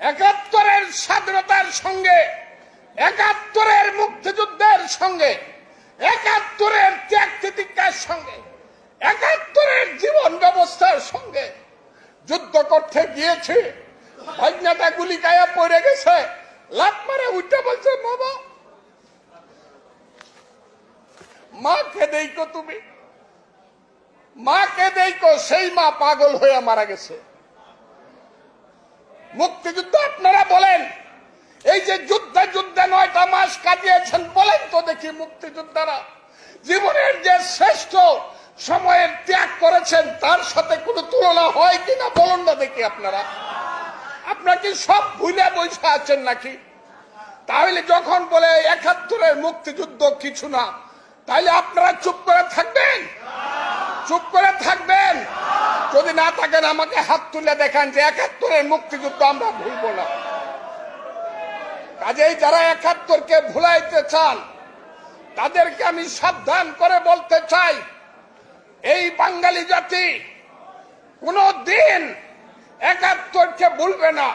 একাত্তরের স্বাধীনতার সঙ্গে, একাত্তরের মুক্তিযুদ্ধের সঙ্গে, একাত্তরের ত্যাগ তিতিক্ষার সঙ্গে, একাত্তরের জীবন ব্যবস্থার সঙ্গে যুদ্ধ করতে গিয়েছে। ভাইনাটা গুলি গায়ে পড়ে গেছে। লাভ মারে উঠে বলছে বাবা মাকে দেইকো তুমি। মাকে দেইকো সেই মা পাগল হয়ে মারা গেছে। মুক্তিযুদ্ধ আপনারা বলেন। এই যে যুদ্ধে যুদ্ধে নয়টা মাস কাটিয়েছেন বলেন তো দেখি মুক্তিযোদ্ধারা। জীবনের যে শ্রেষ্ঠ সময়ের ত্যাগ করেছেন, তার সাথে কোনো তুলনা হয় কিনা বলুন না দেখি আপনারা। আপনারা কি সব ভুলে বসে আছেন নাকি? তাহলে যখন বলে একাত্তরের মুক্তিযুদ্ধ কিছু না, তাহলে আপনারা চুপ করে থাকবেন? চুপ করে থাকবেন? যদি না থাকেন, আমাকে হাত তুলে দেখান যে একাত্তরের মুক্তিযুদ্ধ আমরা ভুলবো না। কাজেই যারা একাত্তরকে ভুলাইতে চান, তাদেরকে আমি সাবধান করে বলতে চাই, এই বাঙালি জাতি কোনো দিন একাত্তরকে ভুলবে না।